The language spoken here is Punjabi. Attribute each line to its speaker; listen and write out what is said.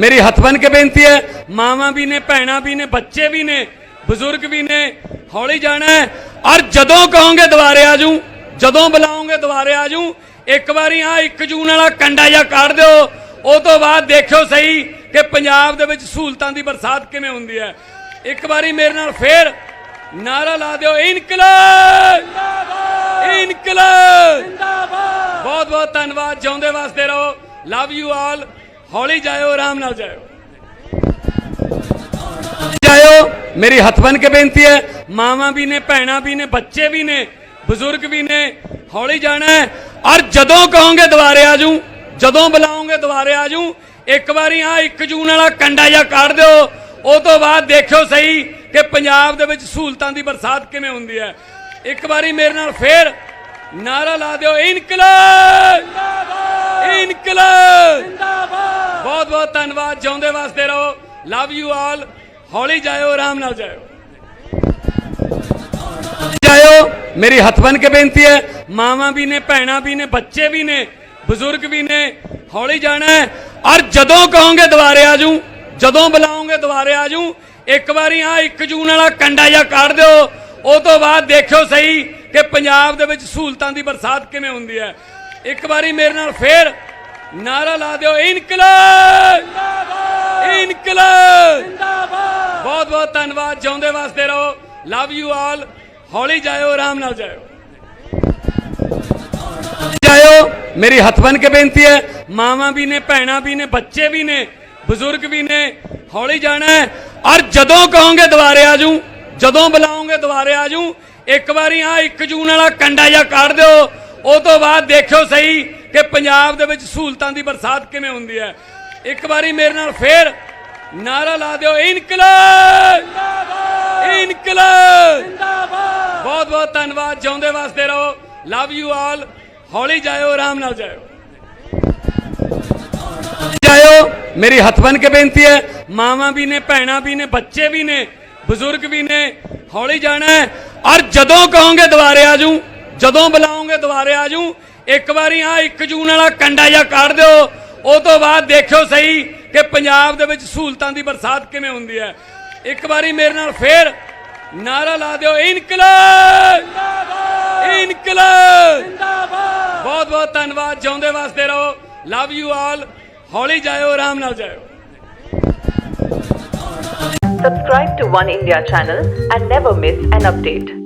Speaker 1: ਮੇਰੀ ਹੱਥ ਬਨ ਕੇ ਬੇਨਤੀ ਹੈ ਮਾਵਾਂ ਵੀ ਨੇ ਭੈਣਾਂ ਵੀ ਨੇ ਬੱਚੇ ਵੀ ਨੇ ਬਜ਼ੁਰਗ ਵੀ ਨੇ ਹੌਲੀ ਜਾਣਾ ਹੈ। ਔਰ ਜਦੋਂ ਕਹੋਗੇ ਦੁਬਾਰੇ ਆਜੂ ਜਦੋਂ ਬੁਲਾਓਗੇ ਦੁਬਾਰੇ ਆਜੂ ਇੱਕ ਵਾਰੀ ਆ 1 ਜੂਨ ਵਾਲਾ ਕੰਡਾ ਜਾਂ ਕੱਢ ਦਿਓ। ਉਹ ਤੋਂ ਬਾਅਦ ਦੇਖਿਓ ਸਹੀ ਕਿ ਪੰਜਾਬ ਦੇ ਵਿੱਚ ਸਹੂਲਤਾਂ ਦੀ ਬਰਸਾਤ ਕਿਵੇਂ ਹੁੰਦੀ ਹੈ। ਇੱਕ ਵਾਰੀ ਮੇਰੇ ਨਾਲ ਫੇਰ ਨਾਰਾ ਲਾ ਦਿਓ ਇਨਕਲਾਬ! ਇਨਕਲਾਬ! ਬਹੁਤ ਬਹੁਤ ਧੰਨਵਾਦ ਜਿਉਂਦੇ ਵਾਸਤੇ ਰਹੋ। ਲਵ ਯੂ ਆਲ ਹੌਲੀ ਜਾਇਓ, ਆਰਾਮ ਨਾਲ ਜਾਇਓ। ਜਾਇਓ, ਮੇਰੀ ਹੱਥ ਬਨ ਕੇ ਬੇਨਤੀ ਹੈ, ਮਾਵਾਂ ਵੀ ਨੇ, ਭੈਣਾਂ ਵੀ ਨੇ, ਬੱਚੇ ਵੀ ਨੇ, ਬਜ਼ੁਰਗ ਵੀ ਨੇ, ਹੌਲੀ ਜਾਣਾ ਹੈ। ਔਰ ਜਦੋਂ ਕਹੋਗੇ ਦੁਬਾਰੇ ਆਜੂ ਜਦੋਂ ਬੁਲਾਓਗੇ ਦੁਬਾਰੇ ਆਜੂ ਇੱਕ ਵਾਰੀ ਆ 1 ਜੂਨ ਵਾਲਾ ਕੰਡਾ ਜਾਂ ਕੱਢ ਦਿਓ। ਉਹ ਤੋਂ ਬਾਅਦ ਦੇਖਿਓ ਸਹੀ ਕਿ ਪੰਜਾਬ ਦੇ ਵਿੱਚ ਸਹੂਲਤਾਂ ਦੀ ਬਰਸਾਤ ਕਿਵੇਂ ਹੁੰਦੀ ਹੈ। ਇੱਕ ਵਾਰੀ ਮੇਰੇ ਨਾਲ ਫੇਰ ਨਾਰਾ ਲਾ ਦਿਓ ਇਨਕਲਾਬ ਇਨਕਲਾਬ ਬਹੁਤ ਬਹੁਤ ਧੰਨਵਾਦ ਜਿਉਂਦੇ ਵਾਸਤੇ ਰਹੋ। ਲਵ ਯੂ ਆਲ ਹੌਲੀ ਜਾਇਓ, ਆਰਾਮ ਨਾਲ ਜਾਇਓ। ਜਾਇਓ। ਮੇਰੀ ਹੱਥ ਬਨ ਕੇ ਬੇਨਤੀ ਹੈ, ਮਾਵਾਂ ਵੀ ਨੇ, ਭੈਣਾਂ ਵੀ ਨੇ, ਬੱਚੇ ਵੀ ਨੇ, ਬਜ਼ੁਰਗ ਵੀ ਨੇ, ਹੌਲੀ ਜਾਣਾ ਹੈ। ਔਰ ਜਦੋਂ ਕਹੋਗੇ ਦੁਬਾਰੇ ਆਜੂ ਜਦੋਂ ਬੁਲਾਉਂਗੇ ਦੁਬਾਰੇ ਆਜੂ ਇੱਕ ਵਾਰੀ ਆ 1 ਜੂਨ ਵਾਲਾ ਕੰਡਾ ਜਾਂ ਕੱਢ ਦਿਓ। ਉਹ ਤੋਂ ਬਾਅਦ ਦੇਖਿਓ ਸਹੀ ਕਿ ਪੰਜਾਬ ਦੇ ਵਿੱਚ ਸਹੂਲਤਾਂ ਦੀ ਬਰਸਾਤ ਕਿਵੇਂ ਹੁੰਦੀ ਹੈ। ਇੱਕ ਵਾਰੀ ਮੇਰੇ ਨਾਲ ਫੇਰ ਨਾਰਾ ਲਾ ਦਿਓ, ਇਨਕਲਾਬ ਬਹੁਤ ਬਹੁਤ ਧੰਨਵਾਦ ਜਿਉਂਦੇ ਵਾਸਤੇ ਰਹੋ। ਲਵ ਯੂ ਆਲ ਹੌਲੀ ਜਾਇਓ, ਆਰਾਮ ਨਾਲ ਜਾਇਓ। ਜਾਇਓ। ਮੇਰੀ ਹੱਥ ਬਨ ਕੇ ਬੇਨਤੀ ਹੈ, ਮਾਵਾਂ ਵੀ ਨੇ, ਭੈਣਾਂ ਵੀ ਨੇ, ਬੱਚੇ ਵੀ ਨੇ, ਬਜ਼ੁਰਗ ਵੀ ਨੇ, ਹੌਲੀ ਜਾਣਾ ਹੈ। ਔਰ ਜਦੋਂ ਕਹੋਗੇ ਦੁਬਾਰੇ ਆਜੂ ਜਦੋਂ ਬੁਲਾਓਗੇ ਦੁਬਾਰੇ ਆਜੂ ਇੱਕ ਵਾਰੀ ਆ 1 ਜੂਨ ਵਾਲਾ ਕੰਡਾ ਜਾਂ ਕੱਢ ਦਿਓ। ਉਹ ਤੋਂ ਬਾਅਦ ਦੇਖਿਓ ਸਹੀ ਕਿ ਪੰਜਾਬ ਦੇ ਵਿੱਚ ਸਹੂਲਤਾਂ ਦੀ ਬਰਸਾਤ ਕਿਵੇਂ ਹੁੰਦੀ ਹੈ। ਇੱਕ ਵਾਰੀ ਮੇਰੇ ਨਾਲ ਫੇਰ ਨਾਰਾ ਲਾ ਦਿਓ, ਇਨਕਲਾਬ ਬਹੁਤ ਬਹੁਤ ਧੰਨਵਾਦ ਜਿਉਂਦੇ ਵਾਸਤੇ ਰਹੋ। ਲਵ ਯੂ ਆਲ ਹੌਲੀ ਜਾਇਓ, ਆਰਾਮ ਨਾਲ ਜਾਇਓ। ਜਾਇਓ। ਮੇਰੀ ਹੱਥ ਬਨ ਕੇ ਬੇਨਤੀ ਹੈ, ਮਾਵਾਂ ਵੀ ਨੇ, ਭੈਣਾਂ ਵੀ ਨੇ, ਬੱਚੇ ਵੀ ਨੇ, ਬਜ਼ੁਰਗ ਵੀ ਨੇ, ਹੌਲੀ ਜਾਣਾ ਹੈ। ਔਰ ਜਦੋਂ ਕਹੋਗੇ ਦੁਬਾਰੇ ਆਜੂ ਜਦੋਂ ਬੁਲਾਓਗੇ ਦੁਬਾਰੇ ਆਜੂ ਇੱਕ ਵਾਰੀ ਆ 1 ਜੂਨ ਵਾਲਾ ਕੰਡਾ ਜਾਂ ਕੱਢ ਦਿਓ। ਉਹ ਤੋਂ ਬਾਅਦ ਦੇਖਿਓ ਸਹੀ ਕਿ ਪੰਜਾਬ ਦੇ ਵਿੱਚ ਸਹੂਲਤਾਂ ਦੀ ਬਰਸਾਤ ਕਿਵੇਂ ਹੁੰਦੀ ਹੈ। ਇੱਕ ਵਾਰੀ ਮੇਰੇ ਨਾਲ ਫੇਰ ਨਾਰਾ ਲਾ ਦਿਓ, ਇਨਕਲਾਬ! ਇਨਕਲਾਬ! ਬਹੁਤ ਬਹੁਤ ਧੰਨਵਾਦ, ਜਿਉਂਦੇ ਵਾਸਤੇ ਰਹੋ। ਲਵ ਯੂ ਆਲ ਹੌਲੀ ਜਾਇਓ, ਆਰਾਮ ਨਾਲ ਜਾਇਓ।
Speaker 2: Subscribe to One India channel and never miss an update.